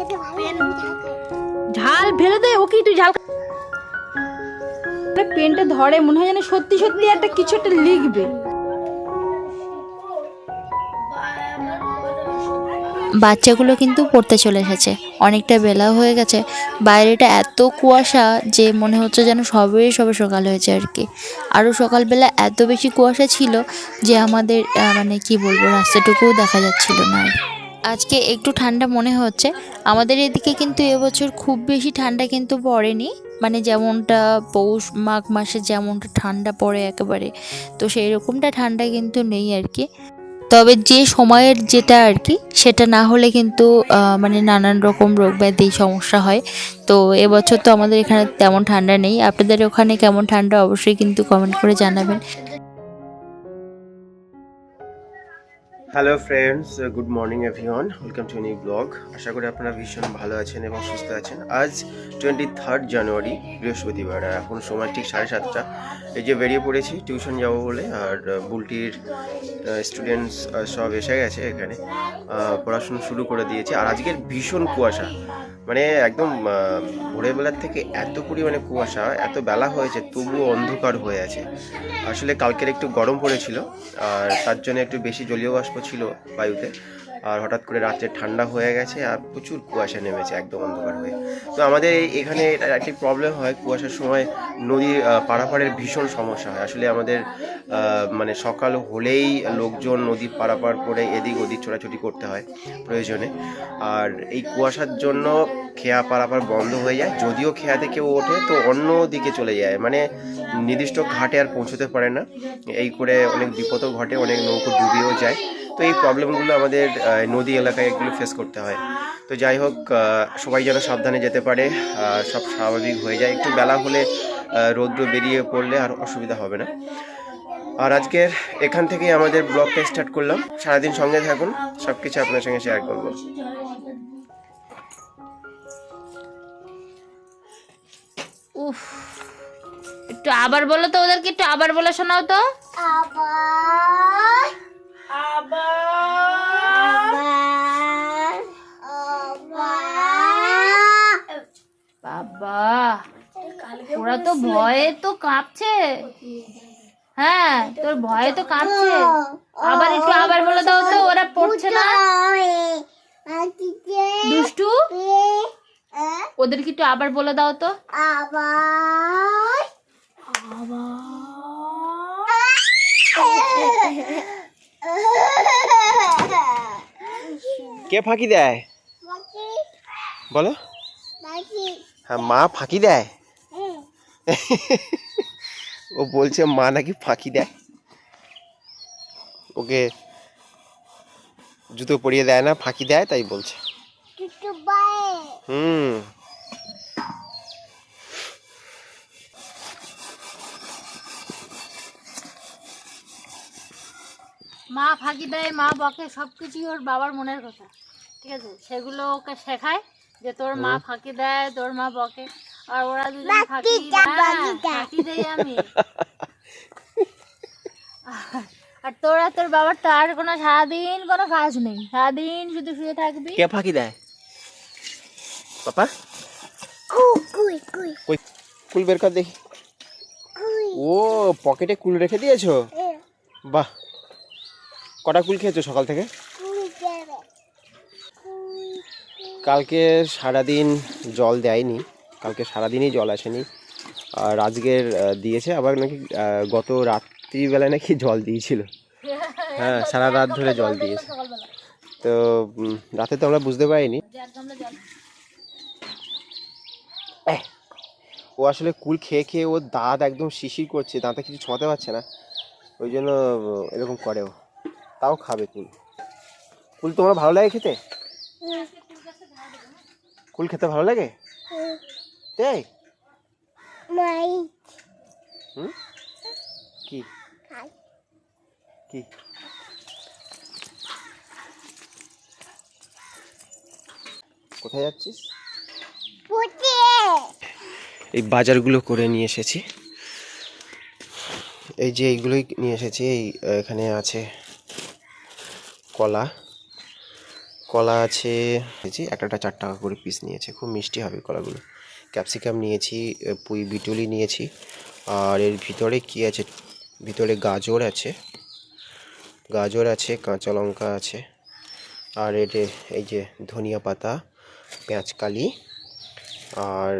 খেতে ভালো ঝাল ফেলে দে ওকে তুই ঝাল পেনটা ধরে মনে হয় যেন সত্যি সত্যি একটা কিছু একটা লিখবে। বাচ্চাগুলো কিন্তু পড়তে চলে এসেছে। অনেকটা বেলা হয়ে গেছে। বাইরেটা এত কুয়াশা যে মনে হচ্ছে যেন সবে সবে সকাল হয়েছে আর কি। আরও সকালবেলা এত বেশি কুয়াশা ছিল যে আমাদের মানে কি বলব রাস্তাটুকুও দেখা যাচ্ছিল না আর। আজকে একটু ঠান্ডা মনে হচ্ছে। আমাদের এদিকে কিন্তু এবছর খুব বেশি ঠান্ডা কিন্তু পড়েনি। মানে যেমনটা পৌষ মাঘ মাসে যেমনটা ঠান্ডা পড়ে একেবারে, তো সেই রকমটা ঠান্ডা কিন্তু নেই আর কি তবে যে সময়ের যেটা আর কি সেটা না হলে কিন্তু মানে নানান রকম রোগ ব্যাধি সমস্যা হয়। তো এবছর তো আমাদের এখানে তেমন ঠান্ডা নেই। আপনাদের ওখানে কেমন ঠান্ডা, অবশ্যই কিন্তু কমেন্ট করে জানাবেন। Hello friends good morning everyone welcome to new blog আশা করি আপনারা ভীষণ ভালো আছেন এবং সুস্থ আছেন। আজ টোয়েন্টি থার্ড জানুয়ারি বৃহস্পতিবার এখন সময় ঠিক সাড়ে সাতটা। এই যে বেরিয়ে পড়েছি টিউশন যাব বলে, আর বুলটির স্টুডেন্টস সব এসে গেছে এখানে। পড়াশুনো শুরু করে দিয়েছে। আর আজকের ভীষণ কুয়াশা। মানে একদম ভোরবেলার থেকে এত পরিমাণে কুয়াশা, এত বেলা হয়েছে, তবুও অন্ধকার হয়ে আছে। আসলে কালকের একটু গরম পড়েছিল, আর তার জন্য একটু বেশি জলীয় বাষ্প ছিল বায়ুতে। আর হঠাৎ করে রাত্রে ঠান্ডা হয়ে গেছে আর প্রচুর কুয়াশা নেমেছে একদম অন্ধকার হয়ে। তো আমাদের এখানে একটি প্রবলেম হয় কুয়াশার সময় আহ, পারাপারের ভীষণ সমস্যা হয়। আসলে আমাদের মানে সকাল হলেই লোকজন নদী পারাপার করে এদিক ওদিক ছোটাছুটি করতে হয় প্রয়োজনে। আর এই কুয়াশার জন্য খেয়া পারাপার বন্ধ হয়ে যায়। যদিও খেয়াতে কেউ ওঠে তো অন্য দিকে চলে যায়। মানে নির্দিষ্ট ঘাটে আর পৌঁছতে পারে না। এই করে অনেক বিপদও ঘটে অনেক নৌকো ডুবেও যায়। তো এই প্রবলেমগুলো আমাদের নদী এলাকায় এগুলো ফেস করতে হয়। তো যাই হোক সবাই যেন সাবধানে যেতে পারে সব স্বাভাবিক হয়ে যায়। একটু বেলা হলে রৌদ্র বেরিয়ে পড়লে আর অসুবিধা হবে না। আর আজকের এখান থেকেই আমাদের ব্লগটা স্টার্ট করলাম। সারাদিন সঙ্গে থাকুন সব কিছু আপনার সঙ্গে শেয়ার করব। উফ একটু আবার বলো তো ওদেরকে একটু আবার বলে শোনাও তো। আবার। আবার আবার বাবা ওরা তো ভয়ে তো কাঁপছে। হ্যাঁ তোর ভয়ে তো কাঁপছে। আবার একটু আবার বলে দাও তো ওরা পড়ছে না? দুষ্টু ওদেরকে একটু আবার বলে দাও তো। আবার। কে ফাঁকি দেয়? বলো। হ্যাঁ মা ফাঁকি দেয়? ও বলছে মা নাকি ফাঁকি দেয়। ওকে জুতো পরিয়ে দেয় না ফাঁকি দেয় তাই বলছে। হুম। মা ফাঁকি দেয় মা বকে সবকিছুই ওর বাবার মনের কথা। ঠিক আছে? সেগুলো ওকে শেখায় যে তোর মা ফাঁকি দেয় তোর মা বকে। আর ওরা দুজন ফাঁকি ফাঁকি দেয় আমি। আর তোরা তোর বাবার তো আর কোনো সারাদিন কোনো কাজ নেই। সারাদিন শুধু শুয়ে থাকবি। কে ফাঁকি দেয়? পাপা? কুই কুই কুল বের কর দেখি। ও পকেটে কুল রেখে দিয়েছ? বাহ। কটা কুল খেয়েছো সকাল থেকে? কালকে সারাদিন জল দেয়নি। কালকে সারাদিনই জল আসেনি। আর আজকের দিয়েছে, আবার নাকি গত রাত্রিবেলায় নাকি জল দিয়েছিল। হ্যাঁ সারা রাত ধরে জল দিয়েছে। তো রাতে তো আমরা বুঝতে পারিনি। ও আসলে কুল খেয়ে খেয়ে ওর দাঁত একদম শিশির করছে, দাঁতে কিছু ছোঁয়াতে পারছে না। ওই জন্য এরকম করে ও। তাও খাবে কুল। কুল তোমার ভালো লাগে খেতে? কুল খেতে ভালো লাগে? তাই? হুম? কি? কি? কোথায় যাচ্ছিস? এই বাজারগুলো করে নিয়ে এসেছি। এই যে এইগুলোই নিয়ে এসেছি এই এখানে আছে কলা। কলা আছে, নিয়েছি একটা চার টাকা করে পিস নিয়েছে। খুব মিষ্টি হবে কলাগুলো। ক্যাপসিকাম নিয়েছি পুঁই বিটুলি নিয়েছি। আর এর ভিতরে কি আছে? ভিতরে গাজর আছে। গাজর আছে, কাঁচা লঙ্কা আছে। আর এর এই যে ধনিয়া পাতা পেঁয়াজকালি আর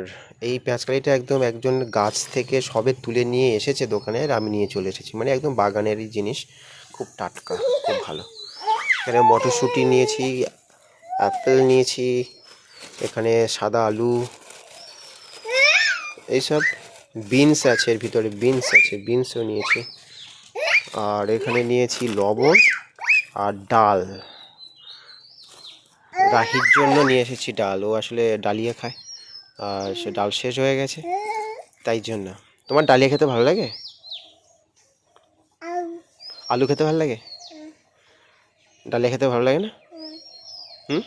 এই পেঁয়াজকালিটা একদম একজন গাছ থেকে সবে তুলে নিয়ে এসেছে দোকানে আর আমি নিয়ে চলে এসেছি। মানে একদম বাগানেরই জিনিস। খুব টাটকা, খুব ভালো। এখানে মটরশুঁটি নিয়েছি অ্যাপেল নিয়েছি এখানে সাদা আলু। এইসব বিনস আছে এর ভিতরে বিনস আছে বিনসও নিয়েছি। আর এখানে নিয়েছি লবণ আর ডাল। রাহির জন্য নিয়ে এসেছি ডাল ও আসলে ডালিয়া খায় আর সে ডাল শেষ হয়ে গেছে তাই জন্য। তোমার ডালিয়া খেতে ভালো লাগে? আলু খেতে ভালো লাগে? ডালিয়া খেতে ভালো লাগে না? হুম?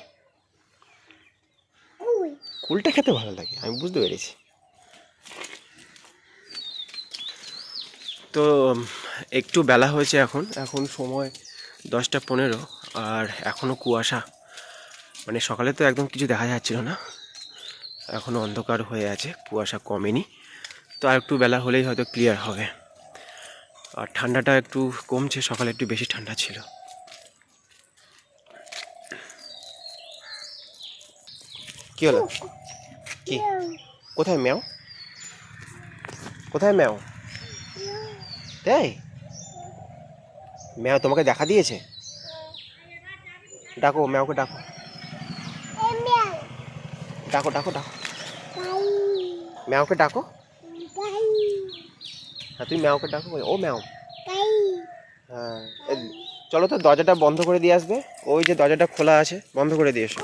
কুলটা খেতে ভালো লাগে আমি বুঝতে পেরেছি। তো একটু বেলা হয়েছে এখন এখন সময় দশটা পনেরো আর এখনও কুয়াশা। মানে সকালে তো একদম কিছু দেখা যাচ্ছিল না। এখনও অন্ধকার হয়ে আছে কুয়াশা কমেনি। তো আর একটু বেলা হলেই হয়তো ক্লিয়ার হবে। আর ঠান্ডাটা একটু কমছে সকালে একটু বেশি ঠান্ডা ছিল। কি হলো? কি? কোথায় ম্যাও? কোথায় ম্যাও? তাই ম্যাও তোমাকে দেখা দিয়েছে? ডাকো, ম্যাওকে ডাকো। ডাকো ডাকো ডাকো। ম্যাওকে ডাকো। হ্যাঁ তুমি ম্যাওকে ডাকো ও ম্যাও। হ্যাঁ চলো তো দরজাটা বন্ধ করে দিয়ে আসবে। ওই যে দরজাটা খোলা আছে, বন্ধ করে দিয়ে এসো।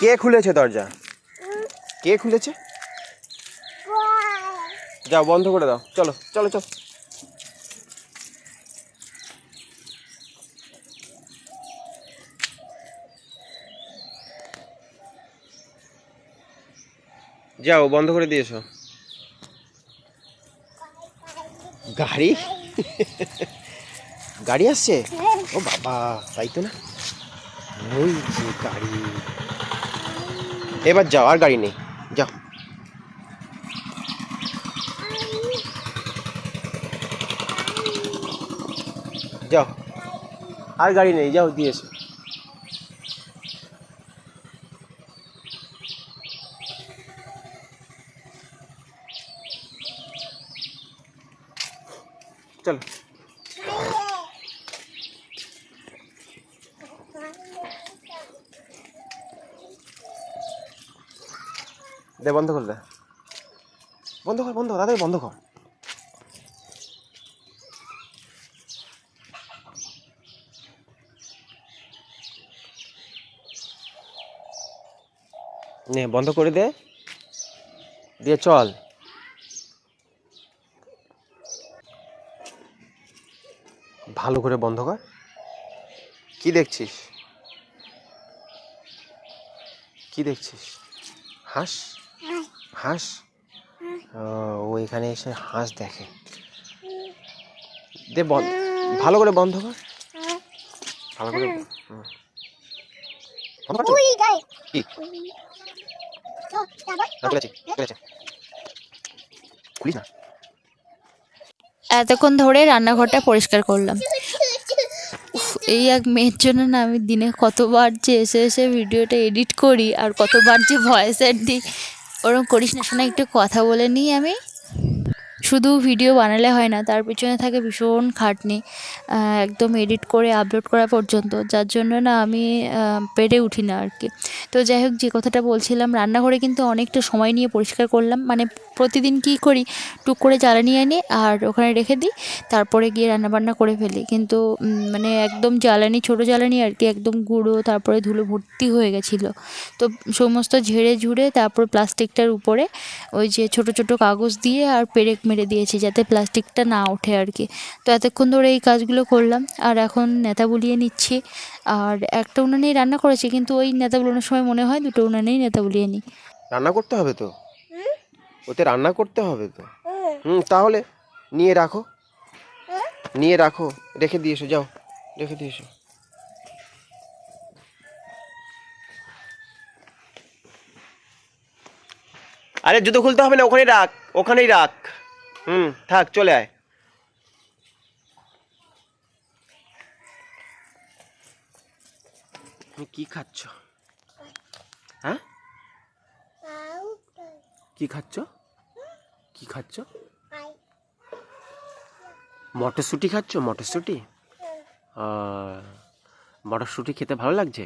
কে খুলেছে দরজা? কে খুলেছে? যাও, বন্ধ করে দাও। চলো চলো চলো। যাও, বন্ধ করে দিয়েছ। গাড়ি? গাড়ি আসছে? ও বাবা, তাই তো না? ওই গাড়ি। এবার যাও আর গাড়ি নেই। যাও। যাও। আর গাড়ি নেই যাও দিয়েছ চলো দে, বন্ধ করে দে। বন্ধ কর, বন্ধ, তাড়াতাড়ি বন্ধ কর। নে, বন্ধ করে দে। দিয়ে চল। ভালো করে বন্ধ কর। কি দেখছিস? কি দেখছিস? হাঁস। হাঁস? ও, এখানে এসে হাঁস দেখে। দে বন্ধ ভালো করে বন্ধ কর। ভালো করে এতক্ষণ ধরে রান্নাঘরটা পরিষ্কার করলাম। এই এক মেয়ের জন্য না আমি দিনে কতবার যে এসে এসে ভিডিওটা এডিট করি আর কতবার যে ভয়েস অ্যাড দিই ওরকম করিস না শোনা একটু কথা বলে নিই আমি। শুধু ভিডিও বানালে হয় না, তার পিছনে থাকে ভীষণ খাটনি একদম এডিট করে আপলোড করা পর্যন্ত, যার জন্য না আমি পেরে উঠি না আর কি তো যাই হোক, যে কথাটা বলছিলাম, রান্নাঘরে কিন্তু অনেকটা সময় নিয়ে পরিষ্কার করলাম মানে প্রতিদিন কি করি, টুক করে জ্বালানি আনি আর ওখানে রেখে দিই, তারপরে গিয়ে রান্নাবান্না করে ফেলি। কিন্তু মানে একদম জ্বালানি, ছোটো জ্বালানি আর কি একদম গুঁড়ো, তারপরে ধুলো ভর্তি হয়ে গেছিল। তো সমস্ত ঝেড়ে ঝুড়ে তারপর প্লাস্টিকটার উপরে, ওই যে ছোট ছোট কাগজ দিয়ে আর পেরেক মেরে ছেড়ে দিয়েছি যাতে প্লাস্টিকটা না ওঠে আর কি। তো এতক্ষণ ধরে এই কাজগুলো করলাম আর এখন নেতা বুলিয়ে নিচ্ছি। আর একটা উনানেই রান্না করেছি কিন্তু ওই নেতা বুলানোর সময় মনে হয় দুটো উনানেই নেতা বুলিয়ে নিই। রান্না করতে হবে তো? ওতে রান্না করতে হবে তো? হ্যাঁ। হুম তাহলে নিয়ে রাখো। হ্যাঁ? নিয়ে রাখো রেখে দিয়েছ যাও রেখে দিয়েছ আরে জুতো খুলতে হবে না ওখানেই রাখ ওখানেই রাখ। হুম, থাক, চলে আয়। কি খাচ্ছ? হ্যাঁ? কি খাচ্ছ? কি খাচ্ছ? মটরশুঁটি খাচ্ছ? মটরশুঁটি? মটরশুঁটি খেতে ভালো লাগছে?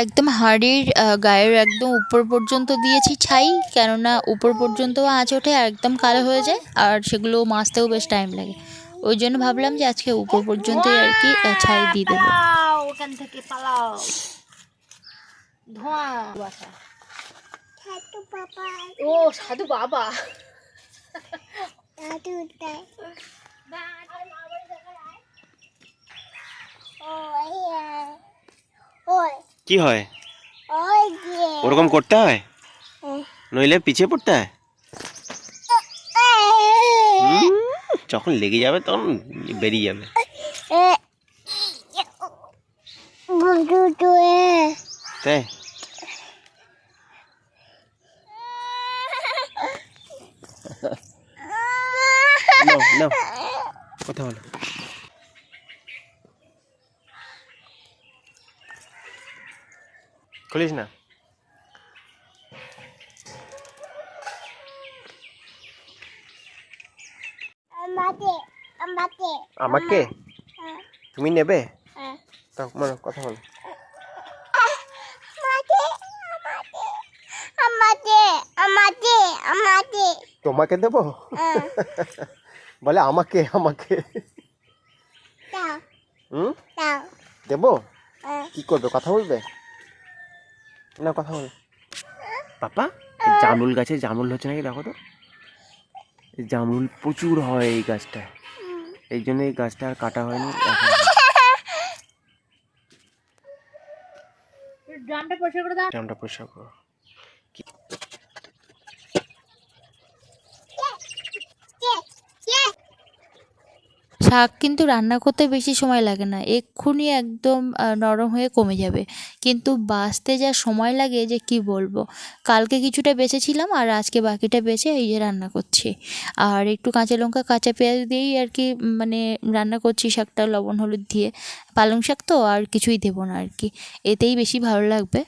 একদম হাড়ির গায়ের একদম উপর পর্যন্ত দিয়েছি ছাই কেননা উপর পর্যন্ত আঁচ ওঠে একদম কালো হয়ে যায় আর সেগুলো মাছতেও বেশ টাইম লাগে। ওই জন্য ভাবলাম যে আজকে উপর পর্যন্তই আর কি ছাই দিয়ে দেবো। ওখান থেকে পালাও। ধোঁয়া। ও সাধু বাবা। ওই কি হয়? ওরকম করতে হয়? নইলে পিছিয়ে পড়তে হয়? যখন লেগে যাবে তখন বেরিয়ে যাবে। তাই। কথা বলো। খুলিস না। আমাকে আমাকে। তুমি নেবে? হ্যাঁ। কথা বলো। তোমাকে দেবো? হ্যাঁ। বলে আমাকে আমাকে। হুম? দেবো? হ্যাঁ। কি করবে? কথা বলবে? না কথা বল। পাপা জামুল জামরুল গাছে জামরুল হচ্ছে নাকি দেখো তো? জামুল জামরুল প্রচুর হয় এই গাছটায়। এই জন্য এই গাছটা আর কাটা হয়নি এখন ড্রামটা পরিষ্কার করে দাও। ড্রামটা পরিষ্কার করো। শাক কিন্তু রান্না করতে বেশি সময় লাগে না। এক্ষুনি একদম নরম হয়ে কমে যাবে। কিন্তু বাছতে যা সময় লাগে যে কি বলব? কালকে কিছুটা বেঁচেছিলাম আর আজকে বাকিটা বেঁচে এই যে রান্না করছি। আর একটু কাঁচা লঙ্কা, কাঁচা পেঁয়াজ দিয়েই আর কি মানে রান্না করছি শাকটা, লবণ, হলুদ দিয়ে। পালং শাক তো আর কিছুই দেবো না আর কি। এতেই বেশি ভালো লাগবে।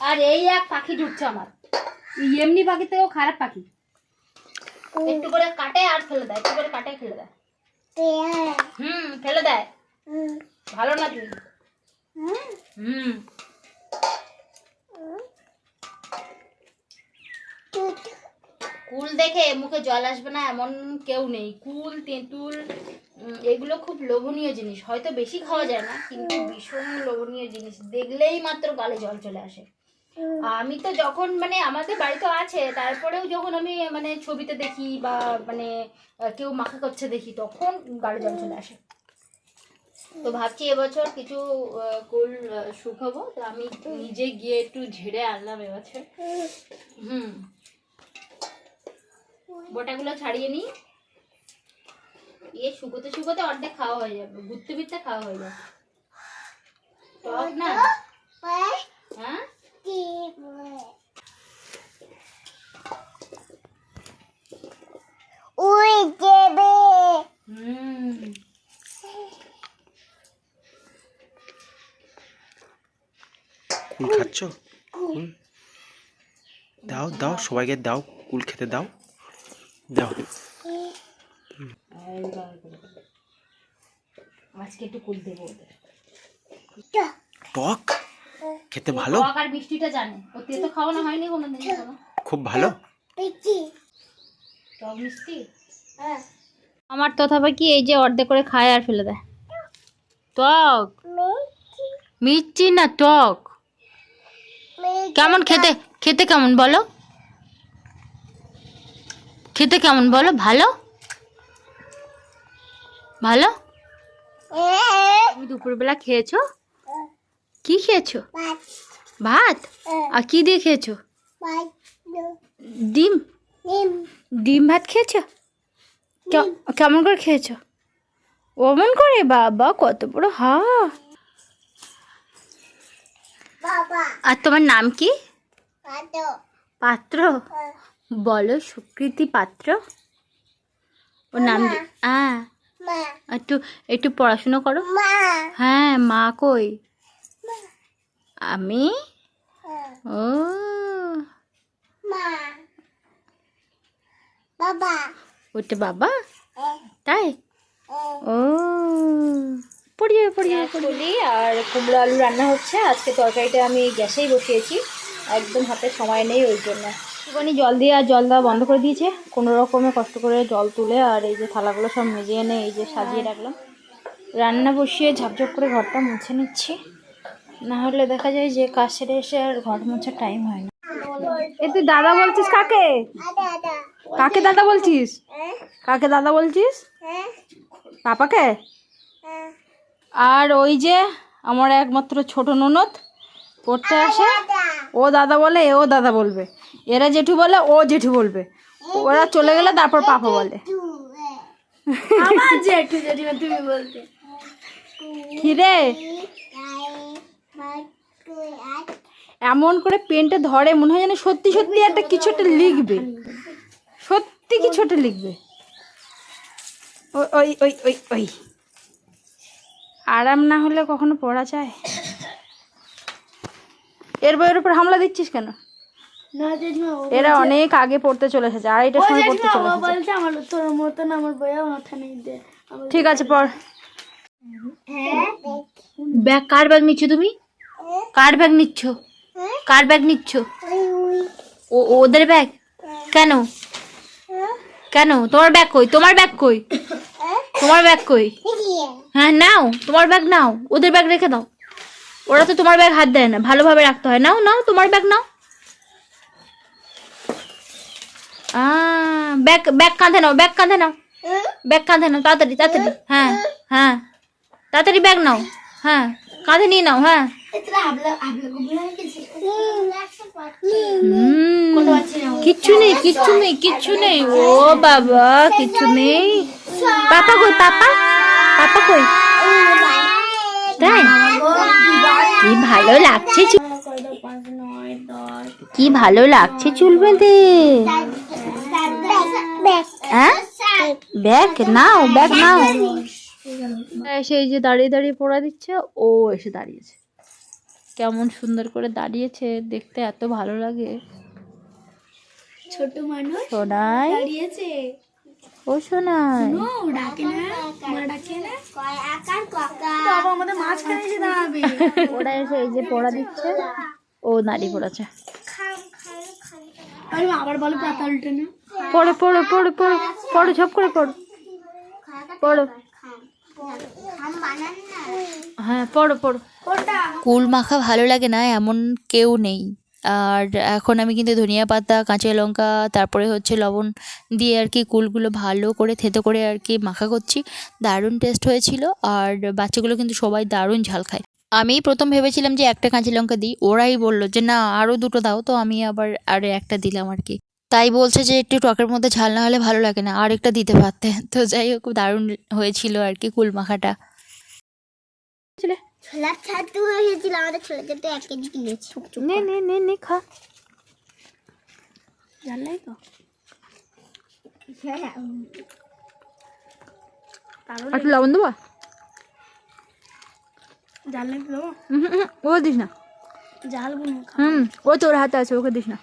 আর এই এক পাখি ঢুকছে আমার। এমনি পাখি থেকেও খারাপ পাখি। একটু করে কাটে আর ফেলে দেয় একটু করে কাটে ফেলে দেয়। হুম ফেলে দেয়। ভালো না তুই? হুম। কুল দেখে মুখে জল আসবে না এমন কেউ নেই। কুল তেঁতুল এগুলো খুব লোভনীয় জিনিস। হয়তো বেশি খাওয়া যায় না কিন্তু ভীষণ লোভনীয় জিনিস। দেখলেই মাত্র গালে জল চলে আসে। আমি তো যখন মানে আমাদের বাড়িতে আছে তারপরেও যখন আমি মানে ছবিতে দেখি বা মানে কেউ মাখা করছে দেখি তখন গালে জল চলে আসে। তো ভাবছি এবছর কিছু কুল শুকাবো। তো আমি নিজে গিয়ে একটু ঝেড়ে আনলাম এবছর। হুম। বোটাগুলো ছাড়িয়ে নিই। ইয়ে শুকোতে শুকোতে অর্ধেক খাওয়া হয়ে যাবে। ঘুরতে ফিরতে খাওয়া হয়ে যাবে। টক না? হ্যাঁ? দেবে কুল খাচ্ছ? কুল? দাও দাও সবাইকে দাও কুল খেতে দাও। দাও। আজকে একটু কুল দেবো টক? খেতে ভালো? আর মিষ্টিটা জানে। ও তো খাওয়ানো হয়নি কোনোদিন কোনো। খুব ভালো? পিচি টক মিষ্টি? হ্যাঁ। আমার তথাপি এই যে অর্ধেক করে খায় আর ফেলে দেয়? টক। মিষ্টি। না টক? কেমন খেতে খেতে কেমন বলো? খেতে কেমন বলো? ভালো? ভালো? এ তুমি দুপুরবেলা খেয়েছো? কি খেয়েছো? ভাত। আর কি দিয়ে খেয়েছো? ডিম? ডিম। ভাত খেয়েছো? কেমন করে খেয়েছো? ওমন করে? বাবা কত বড় হা। আর তোমার নাম কি? পাত্র। বলো সুকৃতি পাত্র? ওর নাম হ্যাঁ। একটু একটু পড়াশুনো করো। মা। হ্যাঁ মা কই? আমি? হ্যাঁ, ও। মা বাবা। ওটা বাবা? তাই? ও। পড়ে যাবে পড়ে যাবে কলি আর কুমড়ো আলু রান্না হচ্ছে। আজকে তরকারিটা আমি গ্যাসেই বসিয়েছি। একদম হাতে সময় নেই ওই জন্য। একটুখানি জল দিয়ে আর জল দেওয়া বন্ধ করে দিয়েছে। কোনো রকমে কষ্ট করে জল তুলে আর এই যে থালাগুলো সব মেজে এনে এই যে সাজিয়ে রাখলাম। রান্না বসিয়ে ঝপঝপ করে ঘরটা মুছে নিচ্ছি। না হলে দেখা যায় যে কাজ সেরে এসে আর ঘর মোছার টাইম হয় না। এ তুই দাদা বলছিস কাকে? কাকে দাদা বলছিস? কাকে দাদা বলছিস? পাপাকে? আর ওই যে আমার একমাত্র ছোট ননদ পড়তে আসে ও দাদা বলে এও দাদা বলবে। এরা জেঠু বলে ও জেঠু বলবে। ওরা চলে গেলে তারপর পাপা বলে। আমার জেঠু জেঠিমা তুমি বলতে। কি রে এমন করে পেনটা ধরে মনে হয় যেন সত্যি সত্যি একটা কিছু একটা লিখবে। সত্যি কিছু একটা লিখবে। ওই ওই ওই ওই ওই। আরাম না হলে কখনো পড়া যায়? এর বইয়ের উপর হামলা দিচ্ছিস কেন? এরা অনেক আগে পড়তে চলে এসেছে আড়াইটার সময় পড়তে চলে এসেছে। আমার তোর মতন আমার বইয়া মাথা নেই ঠিক আছে পড়। হ্যাঁ ব্যাগ কার ব্যাগ নিচ্ছ তুমি? কার ব্যাগ নিচ্ছ? কার ব্যাগ নিচ্ছ? ও, ওদের ব্যাগ? কেন? কেন? তোমার ব্যাগ কই? তোমার ব্যাগ কই? তোমার ব্যাগ কই? হ্যাঁ নাও, তোমার ব্যাগ নাও, ওদের ব্যাগ রেখে দাও। ওরা তো তোমার ব্যাগ হাত দেয় না, ভালোভাবে রাখতে হয়। নাও নাও, তোমার ব্যাগ নাও। ব্যাগ ব্যাগ কাঁধে নাও, ব্যাগ কাঁধে নাও। ব্যাগ কাঁধে নাও, তাড়াতাড়ি তাড়াতাড়ি। হ্যাঁ হ্যাঁ। তাড়াতাড়ি ব্যাগ নাও। হ্যাঁ কাঁধে নিয়ে নাও হ্যাঁ। কিচ্ছু নেই কিচ্ছু নেই কিচ্ছু নেই। ও বাবা কিচ্ছু নেই। পাপা কই পাপা? পাপা কই? তাই? কি ভালো লাগছে চুল কি ভালো লাগছে চুল বেঁধে। হ্যাঁ? ব্যাগ নাও ব্যাগ নাও। এসে এই যে দাঁড়িয়ে দাঁড়িয়ে পড়া দিচ্ছে ও এসে দাঁড়িয়েছে। কেমন সুন্দর করে দাঁড়িয়েছে দেখতে এত ভালো লাগে। ছোট মানুষ সোনাই। দাঁড়িয়েছে। ও সোনাই। ও ডাকে না মা ডাকে না। আকার কাকা বাবা আমাদের মাঝখানে এসে দাঁড়াবে। ওরা এসে এই যে পড়া দিচ্ছে ও পড়েছে আরে আবার বলো পাতা উল্টে না। পড়ো পড়ো পড়ো পড়ো পড়ো ঝপ করে পড়ো। পড়ো। হ্যাঁ পড়ো পড়ো। কুল মাখা ভালো লাগে না, এমন কেউ নেই। আর এখন আমি কিন্তু ধনিয়া পাতা, কাঁচা লঙ্কা, তারপরে হচ্ছে লবণ দিয়ে আর কি কুলগুলো ভালো করে, থেতো করে আর কি মাখা করছি। দারুণ টেস্ট হয়েছিল আর বাচ্চাগুলো কিন্তু সবাই দারুণ ঝাল খায়। আমি প্রথম ভেবেছিলাম যে একটা কাঁচা লঙ্কা দিই, ওরাই বলল যে, না আরও দুটো দাও। তো আমি আবার আরও একটা দিলাম আর কি। তাই বলছে যে একটু টকের মধ্যে ঝাল না হলে ভালো লাগে না আর একটা দিতে পারতে। তো যাই হোক দারুণ হয়েছিল আর কি কুল মাখাটা ছোলার ছাতু হয়েছিল আমাদের ছোলা ছাতু এক কেজি কিনেছি। নে নে নে নে খা। জানলাই তো? একটু লবণ দেবো? জানলাই ও দিস না। জাল হুম ও তোর হাতে আছে ওকে দিস না।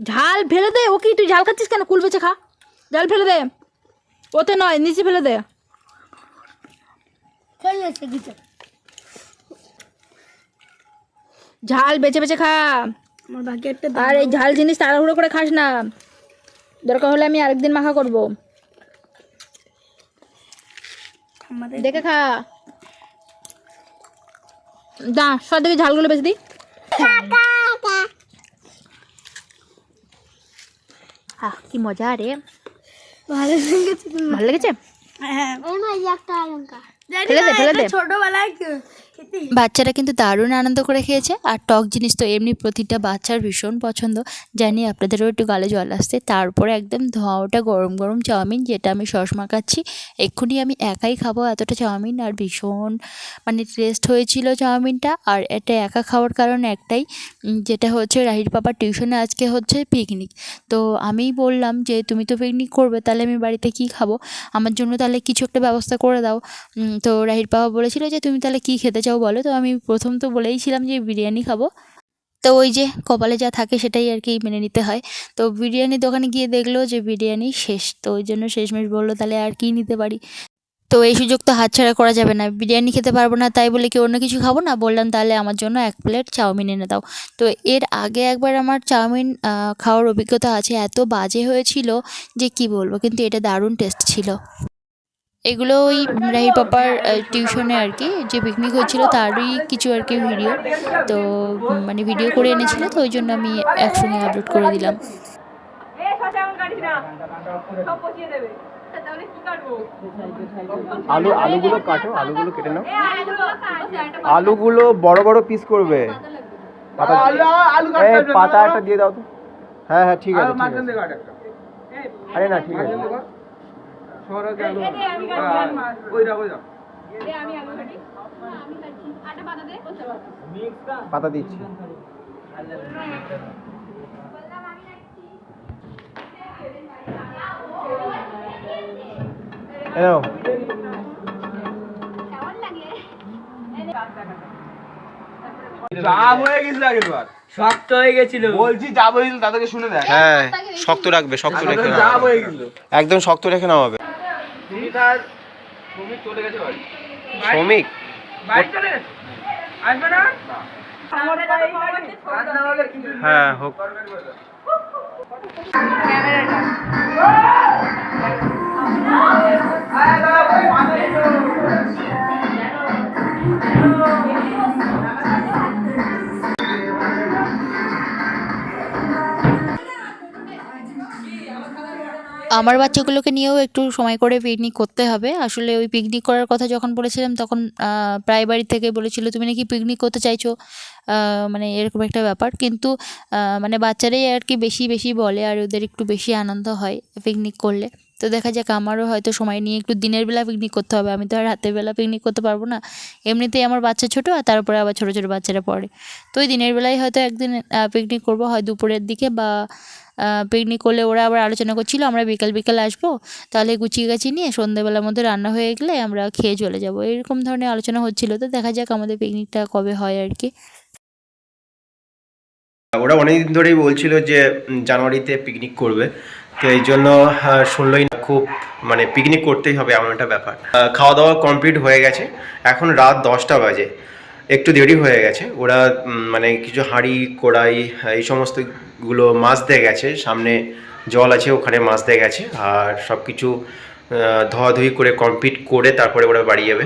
ঝাল ফেলে দে ও কি তুই ঝাল খাচ্ছিস কেন? কুল বেছে খা। ঝাল ফেলে দে। ওতে নয় নিচে ফেলে দে। ঝাল বেছে বেছে খা। আমার বাকি একটা আর এই ঝাল জিনিস তাড়াহুড়ো করে খাস না। দরকার হলে আমি আরেকদিন মাখা করব। দেখে খা। দা সব দেখে ঝালগুলো বেছে দিই আহ কি মজা রে। ভালো লেগেছে ভালো লেগেছে? হ্যাঁ। একটা লঙ্কা। ছোটবেলায় বাচ্চারা কিন্তু দারুণ আনন্দ করে খেয়েছে। আর টক জিনিস তো এমনি প্রতিটা বাচ্চার ভীষণ পছন্দ। জানি আপনাদেরও একটু গালে জল আসছে। তারপরে একদম ধোয়া ওটা গরম গরম চাউমিন, যেটা আমি সস মাখাচ্ছি এক্ষুনি আমি একাই খাব এতটা চাউমিন, আর ভীষণ মানে টেস্ট হয়েছিল চাউমিনটা। আর এটা একা খাওয়ার কারণ একটাই যেটা হচ্ছে রাহির পাপার টিউশনে আজকে হচ্ছে পিকনিক তো আমিই বললাম যে, তুমি তো পিকনিক করবে, তাহলে আমি বাড়িতে কি খাব? আমার জন্য তাহলে কিছু একটা ব্যবস্থা করে দাও। তো রাহির বাবা বলেছিল যে, তুমি তাহলে কি খেতে চাও বলো। তো আমি প্রথম তো বলেইছিলাম যে বিরিয়ানি খাব। তো ওই যে কপালে যা থাকে সেটাই আর কি মেনে নিতে হয়। তো বিরিয়ানি দোকানে গিয়ে দেখল যে বিরিয়ানি শেষ। তো ওই জন্য শেষমেশ বলল, তাহলে আর কি নিতে পারি? তো এই সুযোগ তো হাতছাড়া করা যাবে না। বিরিয়ানি খেতে পারব না, তাই বলে কি অন্য কিছু খাব? না, বললাম, তাহলে আমার জন্য এক প্লেট চাউমিন এনে দাও। তো এর আগে একবার আমার চাউমিন খাওয়ার অভিজ্ঞতা আছে। এত বাজে হয়েছিল যে কি বলব, কিন্তু এটা দারুণ টেস্ট ছিল। এগুলো ওই রাহি পাপার টিউশনে আর কি যে পিকনিক হচ্ছিল তারই কিছু আর কি ভিডিও তো মানে ভিডিও করে এনেছিল তো ওই জন্য আমি একসঙ্গে আপলোড করে দিলাম। আলু আলুগুলো কাটো আলুগুলো কেটে নাও। আলুগুলো বড় বড় পিস করবে। পাতা পাতা একটা দিয়ে দাও তো। হ্যাঁ হ্যাঁ ঠিক আছে আরে না ঠিক আছে। পাতা দিচ্ছি। হয়ে শক্ত হয়ে গেছিল। বলছি হয়ে তাদেরকে শুনে দেখ। হ্যাঁ শক্ত রাখবে শক্ত রেখে হয়ে একদম শক্ত রেখে নাও হবে তুমি তার শ্রমিক চলে গেছে বাড়ি। শ্রমিক বাড়ি চলে গেছে? আসবে না? রান্না হলে কিছু হ্যাঁ হোক। আমার বাচ্চাগুলোকে নিয়েও একটু সময় করে পিকনিক করতে হবে। আসলে ওই পিকনিক করার কথা যখন বলেছিলাম, তখন প্রায় বাড়ি থেকে বলেছিল, তুমি নাকি পিকনিক করতে চাইছো? মানে এরকম একটা ব্যাপার। কিন্তু মানে বাচ্চারাই আর কি বেশি বেশি বলে আর ওদের একটু বেশি আনন্দ হয় পিকনিক করলে। তো দেখা যাক আমারও হয়তো সময় নিয়ে একটু দিনের বেলা পিকনিক করতে হবে। আমি তো আর রাতের বেলা পিকনিক করতে পারব না। এমনিতেই আমার বাচ্চা ছোটো আর তারপরে আবার ছোটো ছোটো বাচ্চারা পড়ে। তো ওই দিনের বেলায় হয়তো একদিন পিকনিক করব, হয় দুপুরের দিকে বা পিকনিক করলে ওরা আবার আলোচনা করছিল, আমরা বিকাল বিকাল আসব। তাহলে গুছিয়ে গাছিয়ে নিয়ে সন্ধ্যেবেলার মধ্যে রান্না হয়ে গেলে আমরা খেয়ে চলে যাব। এরকম ধরনের আলোচনা হচ্ছিল। তো দেখা যাক আমাদের পিকনিকটা কবে হয় আর কি। ওরা অনেকদিন ধরেই বলছিল যে জানুয়ারিতে পিকনিক করবে। তো এই জন্য শুনলই না, খুব মানে পিকনিক করতেই হবে এমন একটা ব্যাপার। খাওয়া দাওয়া কমপ্লিট হয়ে গেছে। এখন রাত দশটা বাজে। একটু দেরি হয়ে গেছে। ওরা মানে কিছু হাঁড়ি, কড়াই, এই সমস্তগুলো দিয়ে গেছে। সামনে জল আছে, ওখানে মাছ দিয়ে গেছে। আর সব কিছু ধোয়াধুয়ি করে কমপ্লিট করে তারপরে ওরা বাড়ি যাবে।